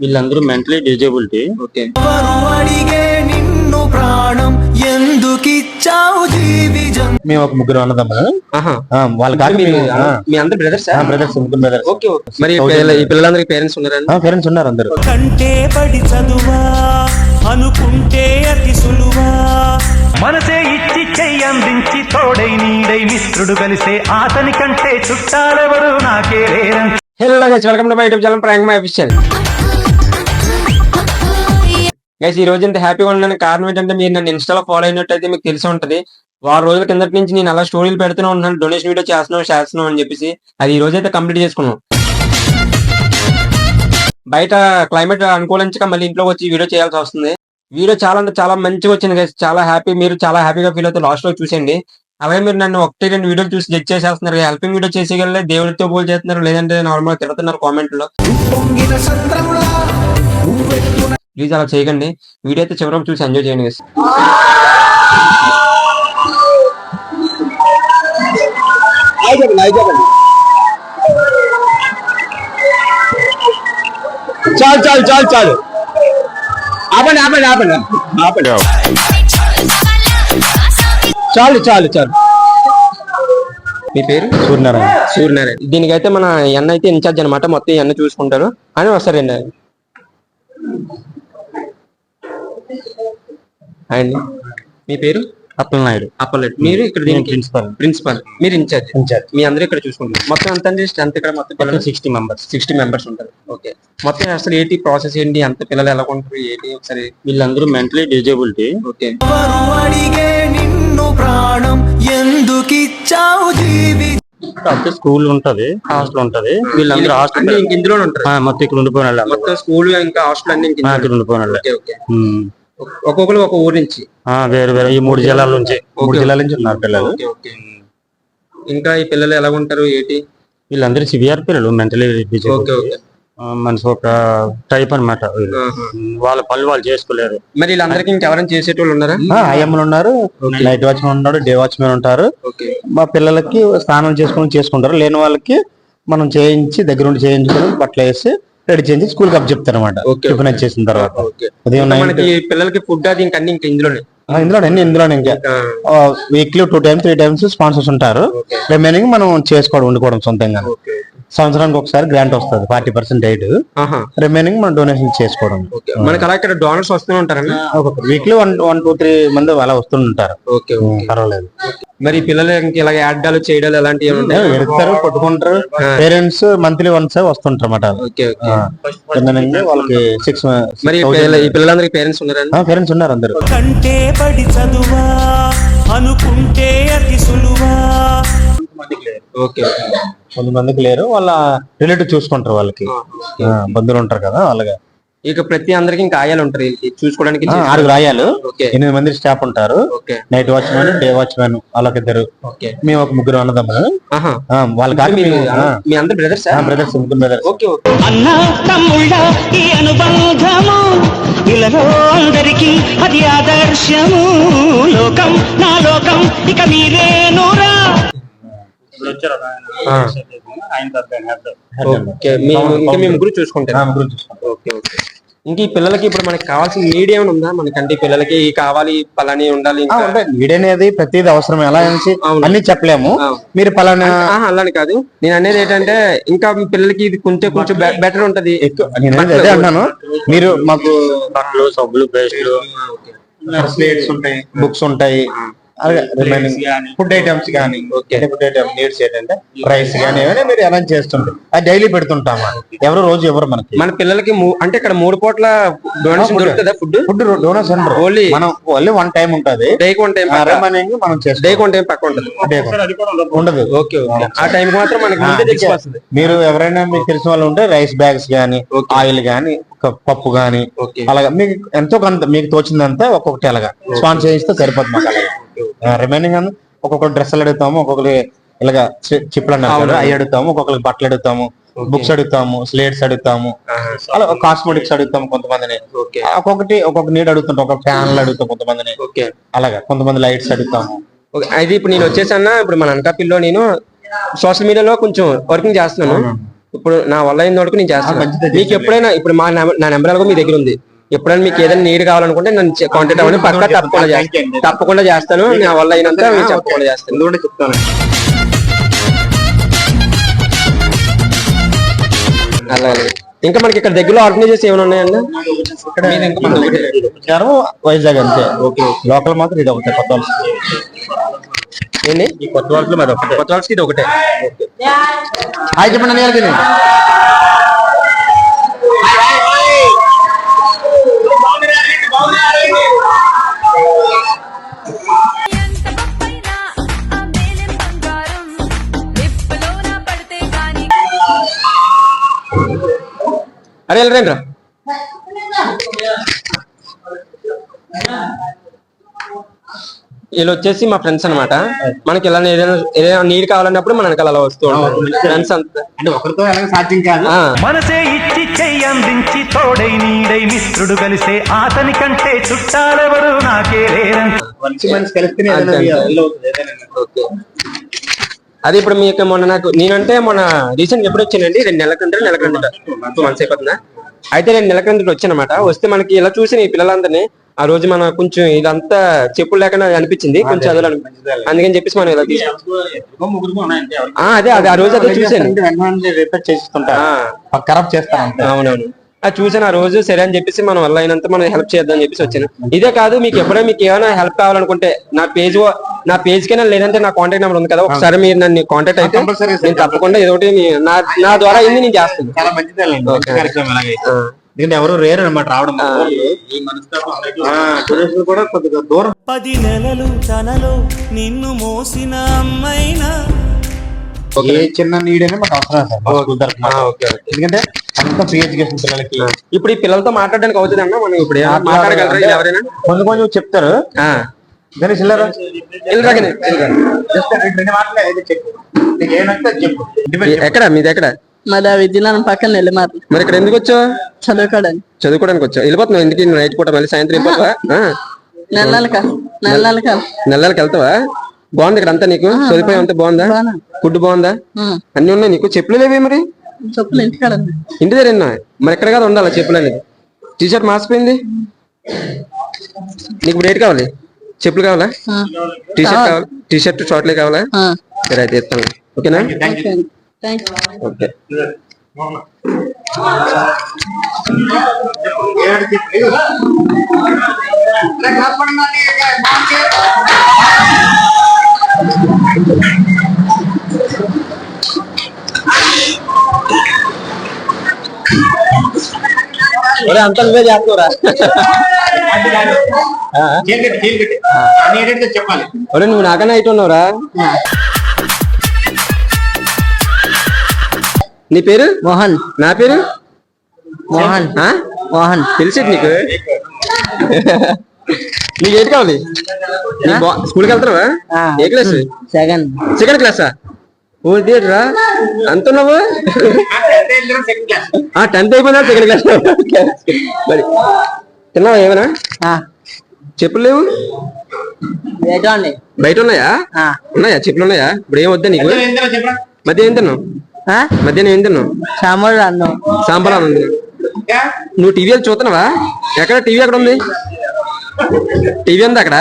వీళ్ళందరూ mentally disability. Okay. నిన్ను ప్రాణం ఎందుకిచ్చావు జీవిజం? మేము ఒక ముగ్గురు అన్నదమ్ములు. ఆహా. ఆ, వాళ్ళ కాక మీ మేము మీ అందరు బ్రదర్స్ బ్రదర్స్ ముగ్గురు బ్రదర్స్ ఓకే ఓకే. మరి ఈ పిల్లల- ఈ పిల్లలందరికి పేరెంట్స్ ఉన్నారండి పేరెంట్స్ ఉన్నారు? అందరు. కంటే పడి చదువా అనుకుంటే అతి సులువా. మనసే ఇచ్చి చెయ్యందించి తోడై నీడై మిత్రుడు కలిసే అతని కంటే చుట్టాలెవరు నాకే లేరని. Hello guys welcome to my YouTube channel prank my official guys ఈ రోజు ఇంత హ్యాపీగా ఉండడానికి కారణం ఏంటంటే మీరు నన్ను ఇన్స్టాలో ఫాలో అయినట్టయితే మీకు తెలిసి ఉంటుంది. వారం రోజుల కిందటి నుంచి నేను అలా స్టోరీలు పెడుతూనే ఉన్నాను డొనేషన్ వీడియో చేస్తున్నాం చేస్తున్నాం అని చెప్పేసి అది ఈ రోజు అయితే కంప్లీట్ చేసుకున్నాం. బయట క్లైమేట్ అనుకూలించక మళ్ళీ ఇంట్లోకి వచ్చి వీడియో చేయాల్సి వస్తుంది. వీడియో చాలా అంటే చాలా మంచిగా వచ్చింది గైస్ చాలా హ్యాపీ మీరు చాలా హ్యాపీగా ఫీల్ అవుతారు లాస్ట్లో చూసేయండి. అలాగే మీరు నన్ను ఒకటి రెండు వీడియోలు చూసి జడ్జ్ చేసేస్తున్నారు హెల్పింగ్ వీడియో చేసేయగలే దేవుడితో పోల్ చేస్తున్నారు? లేదంటే నార్మల్ తిడుతున్నారు కామెంట్లో ప్లీజ్ అలా చేయకండి. వీడియో అయితే చివరికి చూసి ఎంజాయ్ చేయండి. చాలు చాలు చాలు చాలు. ఆపండి ఆపండి ఆపండి. ఆపండి. చాలు చాలు చాలు. మీ పేరు? సూర్యనారాయణ. సూర్యనారాయణ. దీనికైతే మన ఎన్న అయితే ఇన్ఛార్జ్ అనమాట మొత్తం ఎన్న చూసుకుంటారు. అని వస్తారండి అండి మీ పేరు? అప్పలనాయుడు. అప్పలెట్ మీరు ఇక్కడ దీనికి ప్రిన్సిపల్. ప్రిన్సిపల్. మీరు ఇన్ఛార్జ్. ఇన్ఛార్జ్. మీ అందరూ ఇక్కడ చూసుకుంటారు మొత్తం ఎంత అండి స్ట్రెంత్ ఇక్కడ మొత్తం పిల్లలు సిక్స్టీ మెంబర్స్ సిక్స్టీ మెంబర్స్ ఉంటారు. ఓకే. మొత్తం అసలు ఏంటి ప్రాసెస్ ఏంటి? అంత పిల్లలు ఎలా ఉంటారు ఏంటి ఒకసారి? వీళ్ళందరూ మెంటలీ డిజేబిలిటీ. ఓకే. ప్రాణం ఎందుకిచ్చావు జీవి? కాకపోతే స్కూల్ ఉంటది హాస్టల్ ఉంటది. వీళ్ళందరూ హాస్టల్ ఇందులోనే ఉంటారు. మొత్తం ఇక్కడ ఉండిపోయిన. మొత్తం స్కూల్ ఇంకా హాస్టల్ అన్ని. ఇక్కడ ఉండిపోయిన ఒక్కొక్కరు ఒక ఊరు నుంచి. వేరు వేరు. ఈ మూడు జిల్లాల నుంచి. మూడు జిల్లాల నుంచి ఉన్నారు పిల్లలు. ఇంకా ఈ పిల్లలు ఎలా ఉంటారు ఏంటి? వీళ్ళందరూ సివియర్ పిల్లలు మెంటలీ మనిషి ఒక టైప్ అన్నమాట వీళ్ళు. పనులు వాళ్ళు చేసుకోలేరు. మరి వీళ్ళందరికీ ఇంకెవరైనా చేసేటోళ్ళు ఉన్నారా? అయ్యమ్మలు ఉన్నారు నైట్ వాచ్మెన్ ఉన్నాడు డే వాచ్మెన్ ఉంటారు. మా పిల్లలకి స్నానం చేసుకొని చేసుకుంటారు. లేని వాళ్ళకి మనం చేయించి దగ్గర ఉండి చేయించుకొని బట్టలు వేసి రెడీ చేయించి స్కూల్కి అప్ చెప్తారు అనమాట. టిఫిన్ చేసిన తర్వాత. ఉదయం మనకి పిల్లలకి ఫుడ్ అది ఇంకా అన్ని ఇంకా ఇందులోనే. ఇందులో అన్ని ఇందులోనే ఇంకా. Weekly two times three times sponsors ఉంటారు. రిమైనింగ్ మనం చేసుకోవడం వండుకోవడం సొంతంగా సంవత్సరానికి ఒకసారి గ్రాంట్ వస్తుంది ఫార్టీ పర్సెంట్ ఎయిట్ ఆహా. రిమైనింగ్ మనం డొనేషన్ చేసుకోవడం. ఓకే. మనకి అలా ఇక్కడ డోనర్స్ వస్తూనే ఉంటారన్నా weekly one one two three మంది అలా వస్తుంటారు ఓకే పర్వాలేదు. మరి పిల్లలు ఇంక ఇలా యాడ్డాలు చేయడాలు ఉంటాయా? ఎడతారు కొట్టుకుంటారు పేరెంట్స్ మంత్లీ వన్స్ వస్తుంటారు అన్నమాట ఓకే. ఓకే రిమైనింగ్ వాళ్ళకి సిక్స్ మరి ఈ పిల్ల- ఈ పిల్లలందరికి పేరెంట్స్ ఉన్నారండి పేరెంట్స్ ఉన్నారు అందరు. కంటే పడి చదువా అనుకుంటే అతి సులువా. ఓకే. కొంతమందికి లేరు వాళ్ళ రిలేటివ్ చూసుకుంటారు వాళ్ళకి. బంధువులు ఉంటారు కదా వాళ్ళగా. ఇక ప్రతి అందరికి ఇంకా ఆయాలు ఉంటారు. వీళ్ళకి చూసుకోవడానికి ఆ, ఆరుగురు ఆయాలు. ఓకే. ఎనిమిది మంది స్టాఫ్ ఉంటారు. Okay. Night watchman day watchman వాళ్ళకిద్దరు. Okay. మేము ఒక ముగ్గురు అన్నదమ్ములు. ఆహా. ఆ, వాళ్ళ కాక మీ అందరు బ్రదర్స్ బ్రదర్స్ ముగ్గురు బ్రదర్స్ ఓకే ఓకే. అన్న తమ్ముళ్ళ ఈ అనుబంధము ఇలలో అందరికీ అది ఆదర్శము. లోకం నా లోకం ఇక మీరేనురా ఆ. ఓకే. మీ ఇంకా మీ ముగ్గురు చూసుకుంటారు ముగ్గురు చూసుకుంటారు ఓకే ఓకే. ఇంక ఈ పిల్లలకి ఇప్పుడు మనకి కావాల్సిన నీడ్ ఏమైనా ఉందా? మనకంటే ఈ పిల్లలకి ఈ కావాలి పలాని ఉండాలి ఆ, ఇంకా. ఉంటాయి. వీడు అనేది ప్రతిదీ అవసరం ఎలా అనేసి అవును. అన్ని చెప్పలేము. అవును. మీరు పలానా ఆహా, అలాని కాదు. నేను అనేది ఏంటంటే ఇంకా మీ పిల్లలకి ఇది కొంచెం కొంచెం బెటర్ ఉంటది. ఎక్కువ నేను అనేది అదే అన్నాను. మీరు మాకు బట్టలు సబ్బులు పేస్ట్లు. స్లేట్స్ ఉంటాయి బుక్స్ ఉంటాయి. రిమైనింగ్ ఫుడ్ ఐటమ్స్ కానీ ఫుడ్ ఐటమ్ నీడ్స్ ఏంటంటే రైస్ కానీ ఏమైనా మీరు అరేంజ్ చేస్తుంటారు అది డైలీ పెడుతుంటాము? ఎవరు రోజు ఎవరు మనకి? మన పిల్లలకి మూ- అంటే ఇక్కడ మూడు పూట్ల డొనేషన్. దొరుకుతుందా ఫుడ్ ఫుడ్ Only- మనం ఓన్లీ వన్ టైం ఉంటది. డైకి వన్ టైం రిమైనింగ్ మనం చేస్తాం డైకి వన్ టైం పక్క ఉంటుంది. ఉండదు. ఓకే ఓకే ఆ టైం మాత్రం మనకి మీరు ఎవరైనా మీకు తెలిసిన వాళ్ళు ఉంటే రైస్ బ్యాగ్స్ గానీ Okay. ఆయిల్ గానీ ఒక పప్పు గానీ ఓకే అలాగా. మీకు ఎంతో కొంత మీకు తోచిందంతా ఒక్కొక్కటి అలాగా. స్పాన్స్ చేయిస్తే సరిపోతుంది మాకు అలాగా. రిమైనింగ్ అంతా ఒక్కొక్కరు డ్రెస్సులు అడుగుతాము ఒక్కొక్కరి ఇలాగా చి- చిప్పులు అన్నారు అవి అడుగుతాము ఒక్కొక్కరికి బట్టలు అడుగుతాము బుక్స్ అడుగుతాము స్లేట్స్ అడుగుతాము అలా కాస్మెటిక్స్ అడుగుతాము కొంతమందిని. ఓకే. ఒక్కొక్కటి ఒక్కొక్క నీడ్ అడుగుతుంటాం ఒక ఫ్యాన్లు అడుగుతాం కొంతమందిని. ఓకే. అలాగా కొంతమంది లైట్స్ అడుగుతాము. అయితే ఇప్పుడు నేను వచ్చేసన్నా ఇప్పుడు మన అనకాపల్లిలో నేను సోషల్ మీడియాలో కొంచెం వర్కింగ్ చేస్తున్నాను. ఇప్పుడు నా వల్ల అయిన వరకు నేను చేస్తాను మీకు ఎప్పుడైనా ఇప్పుడు మా నెంబర్- నా నెంబర్ మీ దగ్గర ఉంది. ఎప్పుడైనా మీకు ఏదైనా నీడ్ కావాలనుకుంటే నన్ను కాంటాక్ట్ అవ్వండి. పక్కా తప్పకుండా చేస్తాను తప్పకుండా చేస్తాను. నా వల్ల అయినంత తప్పకుండా చేస్తాను. చెప్తాను. అలాగే. ఇంకా మనకి ఇక్కడ దగ్గరలో ఆర్గనైజేషన్ ఏమైనా ఉన్నాయన్నా విచారం వైజాగ్ అంతే. ఓకే. లోకల్ మాత్రం ఇది ఒకటే కొత్త వలస. ఏంటి? ఈ కొత్త వలసలో మరి ఒకటే. కొత్త వాళ్ళకి ఇది ఒకటే. హాయ్ చెప్పండి అరే వెళ్ళరండి రా. వీళ్ళు వచ్చేసి మా ఫ్రెండ్స్ అన్నమాట. మనకి ఇలా ఏదైనా ఏదైనా నీడ్ కావాలన్నప్పుడు మన వెనకాల అలా వస్తూ ఉంటారు. ఫ్రెండ్స్ అంతా. అంటే ఒకరితో ఎలాగ సాధ్యం కాదు. ఆ, మనసే ఇచ్చి చెయ్యందించి తోడై నీడై మిత్రుడు కలిసే అతని కంటే చుట్టాలెవరు నాకే లేరంట. మంచి మనిషి కలిస్తేనే అది ఇప్పుడు మీకు మొన్న నాకు నేనంటే మొన్న రీసెంట్ ఎప్పుడు వచ్చానండి రెండు నెలల క్రితం నెల క్రితం టూ మంత్స్ అయిపోతుందా అయితే నేను నెల క్రితం వచ్చానమాట వస్తే మనకి ఇలా చూసి ఈ పిల్లలందరినీ ఆ రోజు మన కొంచెం ఇదంతా చెప్పులు లేకుండా అనిపించింది కొంచెం చదువులు అనిపించింది అందుకని చెప్పేసి మనం ఇలా తీసుకున్నాం అదే అదే ఆ రోజు అదే అంతే అవునవును అది చూసాను ఆ రోజు సరే అని చెప్పేసి మనం వల్ల అయినంత మనం హెల్ప్ చేద్దాం అని చెప్పేసి వచ్చాను. ఇదే కాదు మీకు ఎప్పుడైనా మీకు ఏమైనా హెల్ప్ కావాలనుకుంటే నా పేజ్ నా పేజ్ కైనా లేదంటే నా కాంటాక్ట్ నెంబర్ ఉంది కదా ఒకసారి మీరు నన్ను కాంటాక్ట్ అయితే. నేను తప్పకుండా ఏదో నా నా ద్వారా అయింది నేను చేస్తాను. చాలా మంచిదే ఎవరు రేరు అనమాట రావడం కూడా కొద్దిగా దూరం. పది నెలలు తనలో నిన్ను మోసిన అమ్మైనా ఏ చిన్న నీడ్ అయినా మాకు అవసరం సార్ ఎందుకంటే అంత ఫ్రీ ఎడ్యుకేషన్ పిల్లలకి ఇప్పుడు ఈ పిల్లలతో మాట్లాడడానికి అవుతుంది అన్న మనం ఇప్పుడు మాట్లాడగలరా వీళ్ళు ఎవరైనా? కొంచెం కొంచెం చెప్తారు. ఆ, దాని చిల్లర. ఎక్కడ? మీది ఎక్కడ? మాది ఆ పక్కన నెల్లిమారు మరి ఇక్కడ ఎందుకు వచ్చావు? చదువుకోవడానికి. చదువుకోవడానికి వచ్చావు. వెళ్ళిపోతున్నావు ఎందుకు నైట్ పూట మళ్ళీ సాయంత్రం వెళ్ళిపోతావా? ఆ, నెల నెలక నెల నెలక నెల నెలకి వెళ్తావా? బాగుంది ఇక్కడ అంతా నీకు? సదుపాయం అంతా బాగుందా. ఫుడ్ బాగుందా. అన్ని ఉన్నాయి నీకు? చెప్పులు లేవే మరి? చెప్పులు. ఇంటి దగ్గర ఉన్నాయి మరి ఎక్కడ కాదు ఉండాలి చెప్పులు అనేది? టీ షర్ట్ మాసిపోయింది? నీకు ఇప్పుడు ఏంటి కావాలి? చెప్పులు కావాలా. టీ షర్ట్ కావాలి? టీ షర్ట్ షార్ట్లే కావాలా. సరే అయితే ఇస్తాను ఓకేనా? ఓకే. ఒరే అంత నువ్వే చేస్తావురా చేలు కట్టి, చేలు కట్టి. అన్ని ఏంటంటే చెప్పాలి ఒరే నువ్వు నాకన్నా అయితే ఉన్నావురా. నీ పేరు? మోహన్. నా పేరు? మోహన్? మోహన్. తెలిసేది నీకు? నీకు ఏంటి కావాలి? నీ బా- స్కూల్కి వెళ్తున్నావా. ఏ క్లాస్ సెకండ్ సెకండ్ క్లాసా ఓ థియేటరా అంత ఉన్నావు? సెకండ్ క్లాస్ ఆ టెన్త్ అయిపోయినా సెకండ్ క్లాస్ మరి తిన్నావా ఏమైనా? చెప్పులు లేవు బయట ఉన్నాయా. ఉన్నాయా? చెప్పులు ఉన్నాయా? ఇప్పుడు ఏం వద్దా నీకు? చెప్పరా? మధ్య ఏం తిన్నావు? మధ్యాహ్నం ఏం తిన్నావు? సాంబార్ అన్నం. సాంబార్ అన్నం. నువ్వు టీవీ చూస్తున్నావా? ఎక్కడ? టీవీ ఎక్కడ ఉంది? టీవీ ఉంది అక్కడ?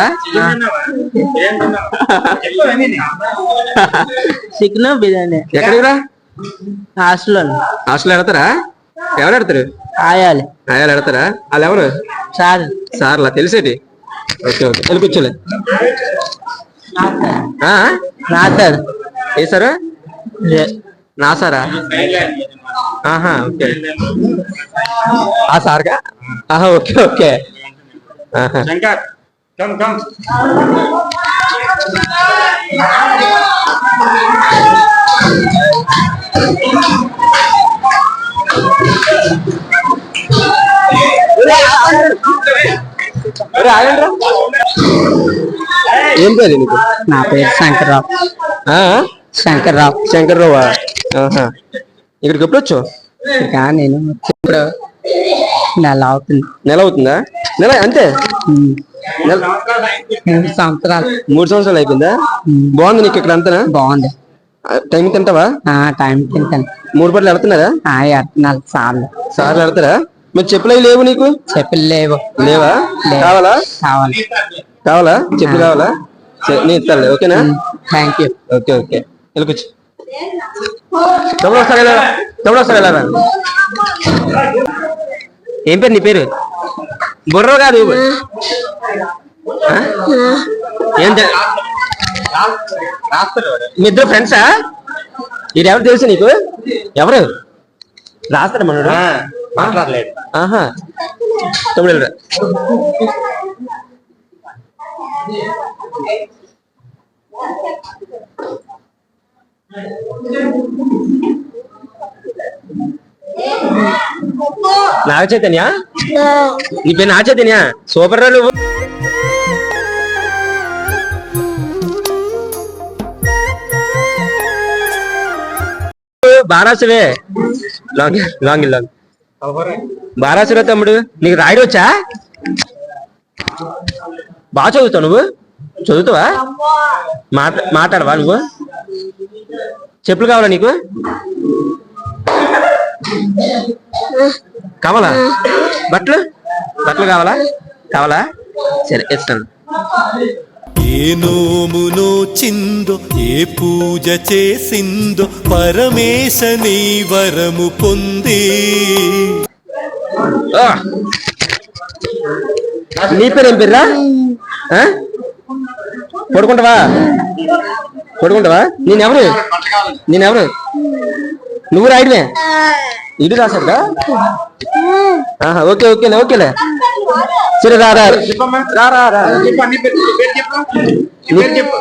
చికెన్ బిర్యానీ. ఎక్కడిరా హాస్టల్లో. హాస్టల్ ఎడతారా ఎవరు ఎడతారు ఆయాలి. అయ్యాలు ఎడతారా వాళ్ళు ఎవరు? సార్. సార్లా? తెలిసేటి? Okay okay. వెళ్ళి కూర్చోలే. ఆ? నా సార్ ఏ సారా? నా సారా? ఆహా ఓకే. ఆ సార్గా ఆహా okay okay. Shankar come come. ఏం పేరు నీకు? నా పేరు శంకర్రావు. ఆ? శంకర్రావు. శంకర్రావా? ఆహా. ఇక్కడికి ఎప్పుడు వచ్చావు ఇక నేను ఇప్పుడు నెల అవుతుంది. నెల అవుతుందా? నెల అంతే? మూడు సంవత్సరాలు. మూడు సంవత్సరాలు అయిపోయిందా? బాగుంది నీకు ఇక్కడ అంతనా? బాగుంది. టైం తింటావా? టైం తింటాను. మూడు పట్లు వెళ్తున్నారా ఆ ఎత్తనాలు సార్లు. సార్లు వెళ్తారా మరి చెప్పులు అవి లేవు నీకు? చెప్పులు లేవు. లేవా. కావాలా? కావాలి. కావాలా? చెప్పులు కావాలా? నేను ఇస్తాను ఓకేనా? Thank you okay okay. వెళ్ళకొచ్చు తమ్ముడు వస్తాడు వెళ్ళరా తమ్ముడు వస్తాడు వెళ్ళరా ఏం పేరు నీ పేరు? బుర్ర కాదు ఆ? ఏం తె- మీ ఇద్దరు ఫ్రెండ్సా ఇది ఎవరు తెలుసు నీకు? ఎవరు? రాస్తాడు మనోడు? మాట్లాడలేదు. ఆహా. తమ్ముడు వెళ్ళరా? నాగ చైతన్య? నీ పేరు నాగ చైతన్య? సూపర్ రా నువ్వు. బారాసువే. Long long long. బారాసురా తమ్ముడు నీకు రాయడం వచ్చా బాగా చదువుతావు నువ్వు? చదువుతావా? మాట్లాడవా నువ్వు? చెప్పులు కావాలా నీకు? కావాలా? బట్టలు? బట్టలు కావాలా? కావాలా? సరే ఇస్తాను ఏ నోమునో చిందో ఏ పూజ చేసిందో పరమేశ నీ వరము పొందే. ఆ! నీ పేరు ఏం పేర్రా? పడుకుంటావా? పడుకుంటావా? నేనెవరు? నేనెవరు? నువ్వు రాయడమే ఇటు రాశాడుగా ఆహా ఓకే ఓకేలే ఓకేలే. సరే రా రా రా. రా రా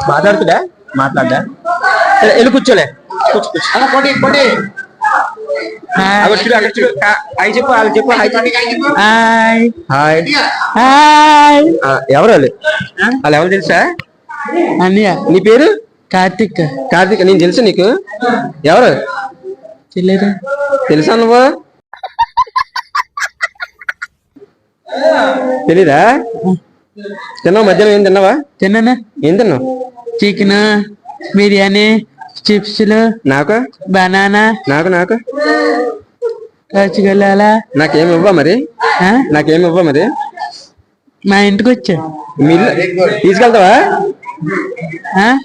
మాట్లాడుతుడా? మాట్లాడా సరే వెళ్ళి కూర్చోలే. ఎవరు వాళ్ళు? వాళ్ళు ఎవరు తెలుసా? అన్నయ్య. నీ పేరు? కార్తిక్. కార్తీక్ నేను తెలుసు నీకు. ఎవరు? తెలియదు తెలుసా నువ్వు? తెలీదా? తిన్నావు? మధ్యాహ్నం ఏం తిన్నావా? తిన్నానా? ఏం తిన్నావు? చికెన్ బిర్యానీ చిప్స్లు నాకు? బనానా నాకు నాకు? రసగుల్లాల నాకేం ఇవ్వ మరి? ఆ? నాకేం ఇవ్వ మరి? మా ఇంటికి వచ్చా? తీసుకెళ్తావా?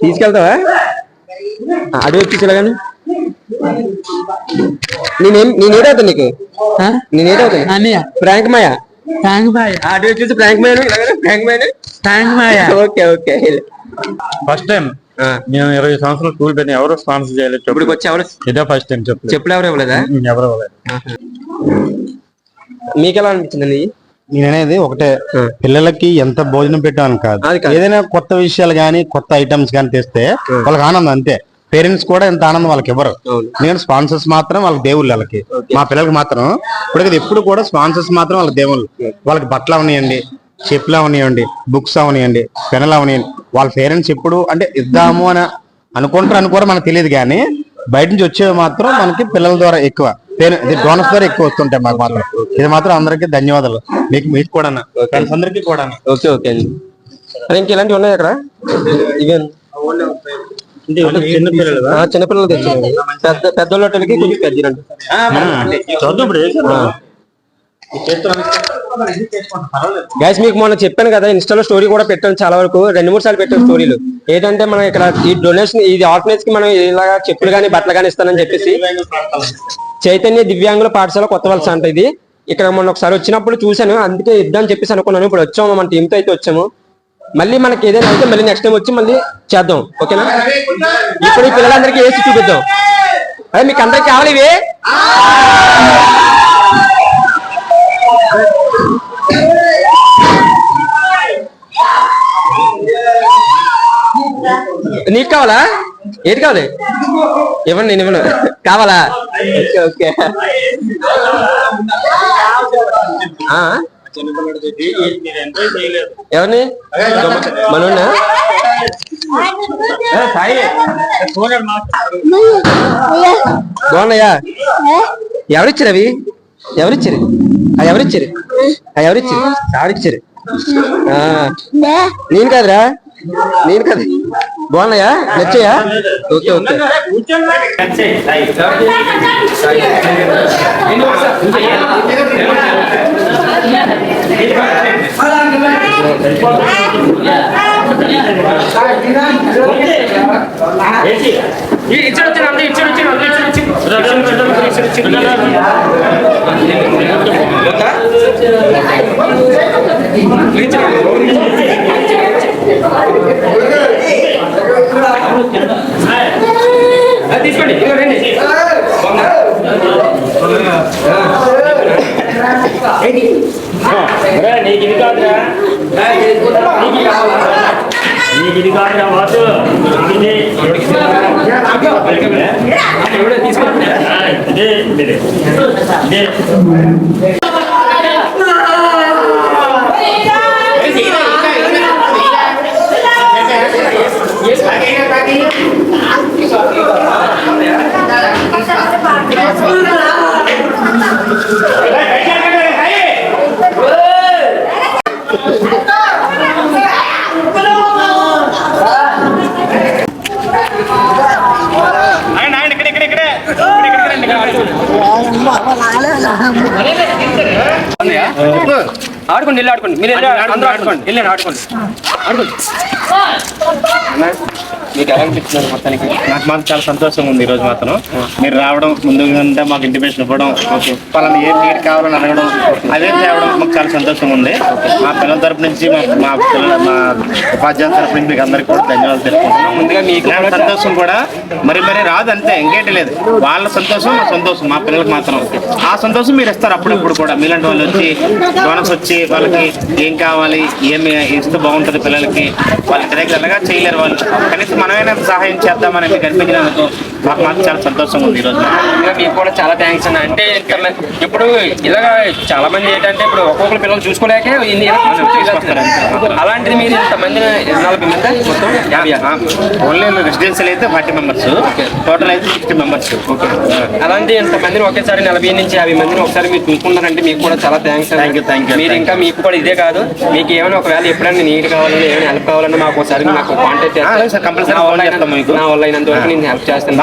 తీసుకెళ్తావా? అడుగు వచ్చేలాగాను నేనేం నేనేదవుతా నీకు? నేనేదవుతా అన్నయ్య. ప్రాంక్ మాయా థ్యాంక్ బాయ్ ఆ, అడుగు వచ్చేసి ప్రాంక్ మాయను ఇలాగనే ప్రాంక్ మాయను thank Maya okay okay. First time నేను ఇరవై సంవత్సరాలు స్కూల్ పెట్టిన ఎవరు స్పాన్సర్ చేయలేదు చెప్పు ఇప్పటికి వచ్చి ఎవరు ఇదే ఫస్ట్ టైం చెప్పు చెప్పులు ఎవరు ఇవ్వలేదా? ఎవరు ఇవ్వలేదు. మీకు ఎలా అనిపించింది నేను అనేది ఒకటే. పిల్లలకి ఎంత భోజనం పెట్టామని కాదు. అది కాదు. ఏదైనా కొత్త విషయాలు గానీ కొత్త ఐటమ్స్ గానీ తెస్తే వాళ్ళకి ఆనందం అంతే. పేరెంట్స్ కూడా ఎంత ఆనందం వాళ్ళకి ఇవ్వరు. నేను స్పాన్సర్స్ మాత్రం వాళ్ళకి దేవుళ్ళు వాళ్ళకి. మా పిల్లలకి మాత్రం. ఇప్పుడు ఎప్పుడు కూడా స్పాన్సర్స్ మాత్రం వాళ్ళకి దేవుళ్ళు. వాళ్ళకి బట్టలు అవనియండి చెప్పులు అవనియండి బుక్స్ అవనియండి పెన్నులు అవనియండి. వాళ్ళ పేరెంట్స్ ఎప్పుడు అంటే ఇద్దాము అని అనుకుంటారు అనుకోరు మనకు తెలియదు కానీ బయట నుంచి వచ్చేవి మాత్రం మనకి పిల్లల ద్వారా ఎక్కువ. డోనర్స్ ద్వారా ఎక్కువ వస్తుంటాయి మాకు మాత్రం. ఇది మాత్రం అందరికీ ధన్యవాదాలు. మీకు మీకు కూడా ఫ్రెండ్స్ అందరికీ కూడా ఓకే ఓకే అండి. మరి ఇంకెలాంటివి ఉన్నాయి అక్కడ? ఇవే చిన్నపిల్లలు తెచ్చాను పెద్ద పెద్దోళ్ళకి కొంచెం పెద్ద. గైస్ మీకు మొన్న చెప్పాను కదా ఇన్స్టాలో స్టోరీ కూడా పెట్టాను చాలా వరకు. రెండు మూడు సార్లు పెట్టాను స్టోరీలు ఏంటంటే మనం ఇక్కడ ఈ డొనేషన్ ఇది ఆర్గనైజ్కి మనం ఇలాగా చెప్పులు కానీ బట్టలు కానీ ఇస్తానని చెప్పేసి చైతన్య దివ్యాంగుల పాఠశాల కొత్త వలస అంట ఇది. ఇక్కడ మొన్న ఒకసారి వచ్చినప్పుడు చూశాను అందుకే ఇద్దామని చెప్పేసి అనుకున్నాను. ఇప్పుడు వచ్చాము మన టీంతో అయితే వచ్చాము. మళ్ళీ మనకి ఏదైనా అయితే మళ్ళీ నెక్స్ట్ టైం వచ్చి మళ్ళీ చేద్దాం. ఓకేనా? ఇప్పుడు ఈ పిల్లలందరికీ వేసి చూపిద్దాం. అదే మీకు అందరికి కావాలి ఇవి? నీకు కావాలా? ఏది కావాలి? ఇవ్వండి నేను ఇవ్వను. కావాలా? Okay okay. ఎవరిని మనోన్నా బాగున్నాయా ఎవరిచ్చారు అవి ఎవరిచ్చారు ఆ ఎవరిచ్చారు ఆ ఎవరిచ్చారు ఎవరిచ్చారు ఆ, నేను కాదురా నేను కాదు బాగున్నాయా నచ్చాయా ఓకే ఓకే ఇచ్చారు ఇచ్చారు అందరూ ఇచ్చారు ఇచ్చారు అందరూ ఇచ్చారు ఇచ్చారు ఇచ్చారు ఇచ్చారు నీకు ఇది కాదురా. నీకు ఇది కాదురా వాసు. ఇదే ఇదే ఆడుకోండి వెళ్ళి ఆడుకోండి. మీరు వెళ్ళి అందరూ ఆడుకోండి. ఆడుకోండి. ఆడుకోండి. మీకు ఎలా అనిపిస్తున్నారు మొత్తానికి? నాకు మాకు చాలా సంతోషంగా ఉంది ఈ రోజు మాత్రం. మీరు రావడం ముందుగా మాకు ఇంటిమేషన్ ఇవ్వడం పలానా ఏం నీరు కావాలని అడగడం అదే తేవడం మాకు చాలా సంతోషంగా ఉంది. మా పిల్లల తరపు నుంచి మా మా పిల్లల మా ఉపాధ్యాయుల తరపు నుంచి మీకు అందరికీ కూడా ధన్యవాదాలు తెలుపుకుంటున్నాం. ముందుగా మీకు సంతోషం కూడా మరి మరి రాదు అంతే ఇంకేంటి లేదు. వాళ్ళ సంతోషం మా సంతోషం మా పిల్లలకు మాత్రం ఆ సంతోషం మీరు ఇస్తారు అప్పుడప్పుడు కూడా. మీలాంటి వాళ్ళు వచ్చి డోనర్స్ వచ్చి వాళ్ళకి ఏం కావాలి ఏమి ఇస్తే బాగుంటుంది పిల్లలకి వాళ్ళ ఇంటి దగ్గర చేయలేరు వాళ్ళు. కనీసం మనమైనా సహాయం చేద్దామని మీకు అనిపించినందుకు మాకు మాకు చాలా సంతోషంగా ఉంది ఈరోజు ఇంకా మీకు కూడా చాలా థ్యాంక్స్ అన్న. అంటే ఇప్పుడు ఇలాగా చాలా మంది ఏంటంటే ఇప్పుడు ఒక్కొక్కరు పిల్లలు చూసుకోలేక. అలాంటిది మీరు ఇంతమంది నలభై మంది మొత్తం యాభై ఓన్లీ రెసిడెన్షియల్ అయితే ఫార్టీ మెంబర్స్. టోటల్ అయితే సిక్స్టీ మెంబర్స్. అలాంటి ఇంతమందిని ఒకేసారి నలభై నుంచి యాభై మందిని ఒకసారి మీరు చూసుకున్నారంటే మీకు కూడా చాలా thanks Thank you, thank you, మీరు ఇంకా మీకు కూడా ఇదే కాదు. మీకు ఏమైనా ఒకవేళ ఎప్పుడైనా నీట్ కావాలన్నా ఏమైనా హెల్ప్ కావాలన్నా మాకు ఒకసారి నాకు కాంటాక్ట్ అలాగే సార్, compulsory phone చేస్తాం మీకు. నా వల్ల అయినంత వరకు నేను హెల్ప్ చేస్తాను.